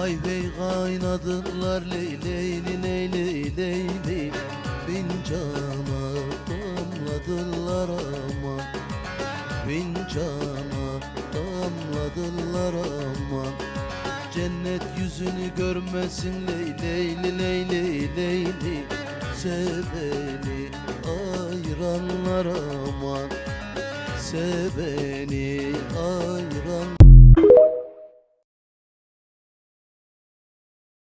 Ay bey kaynadılar leyleyli leyli leyli Fincana damladılar aman Fincana damladılar aman Cennet yüzünü görmesin leyleyli leyli leyli Seveni ayranlar aman Seveni ayran